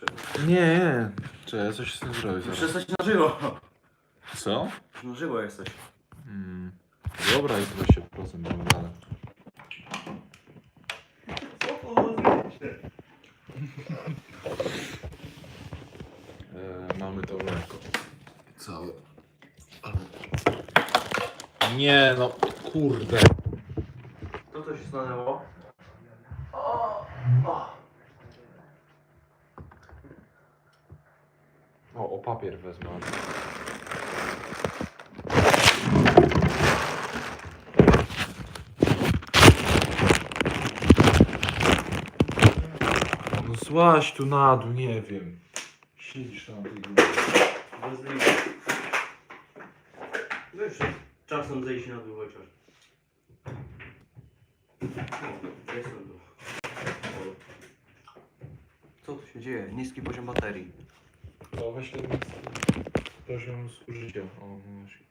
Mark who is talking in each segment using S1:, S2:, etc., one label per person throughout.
S1: kurczę.
S2: Nie, nie. Czekaj, ja coś z tym zrobię
S1: Już
S2: zaraz.
S1: jesteś na żywo.
S2: Co?
S1: Na żywo jesteś.
S2: Mm. Dobra, jest 20%, mamy dalej.
S1: Co?
S2: E, mamy to mleko. Całe. Ale... Nie no, kurde.
S1: To to się stanęło. O, o.
S2: O, o papier wezmę. No złaś tu na dół, nie wiem. Siedzisz tam na.
S1: Bez liku. Wiesz, czasem zejść na dół chociaż. O, Jestem tu. O. Co tu się dzieje? Niski poziom baterii.
S2: To weź ten poziom zużycia. O, właśnie.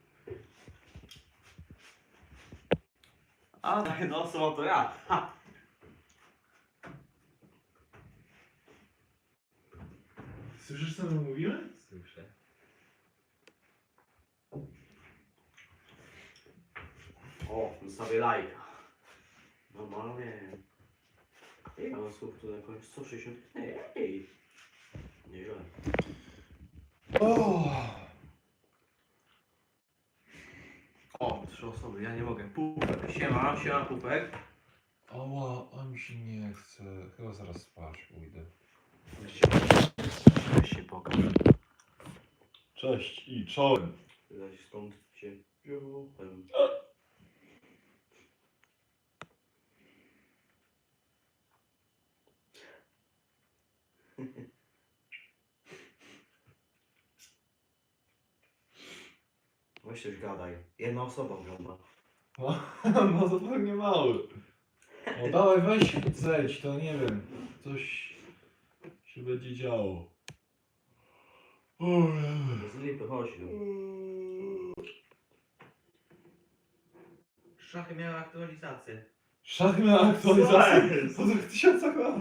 S1: A, no co to ja. Ha.
S2: Słyszysz co my mówimy?
S1: Słyszę. O, zostawię lajka. Normalnie. Ej, mam słów tu jakoś 160. Ej, ej. Nieźle.
S2: O!
S1: O, trzy osoby, ja nie mogę. Pupek, siema, siema Pupek.
S2: Ała, a mi się nie chce. Chyba zaraz spać pójdę.
S1: Się, weź się pokaż.
S2: Cześć i czołem.
S1: Zaś skąd wziąłem. Weź coś gadaj. Jedna osoba ogląda.
S2: No to pewnie mały. O dawaj weź zejdź, to nie wiem. Coś się będzie działo. O, nie.
S1: Bez lipy, chodź. Szachy miały aktualizację.
S2: Szach na aktualizację. Po tych tysiącach lat.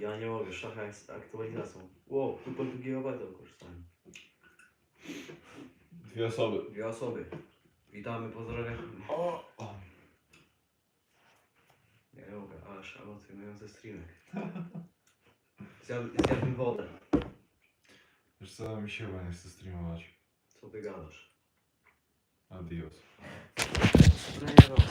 S1: Ja nie mogę, szachy z aktualizacją. Wow, tu po 2 GB korzystałem.
S2: Dwie osoby.
S1: Dwie osoby. Witamy, pozdrawiam.
S2: O, o.
S1: Nie mogę, aż emocjonujący streamek. Zjadł, zjadłem wodę.
S2: Wiesz co, mi się chyba nie chce streamować.
S1: Co ty gadasz?
S2: Adios.
S1: Treneros.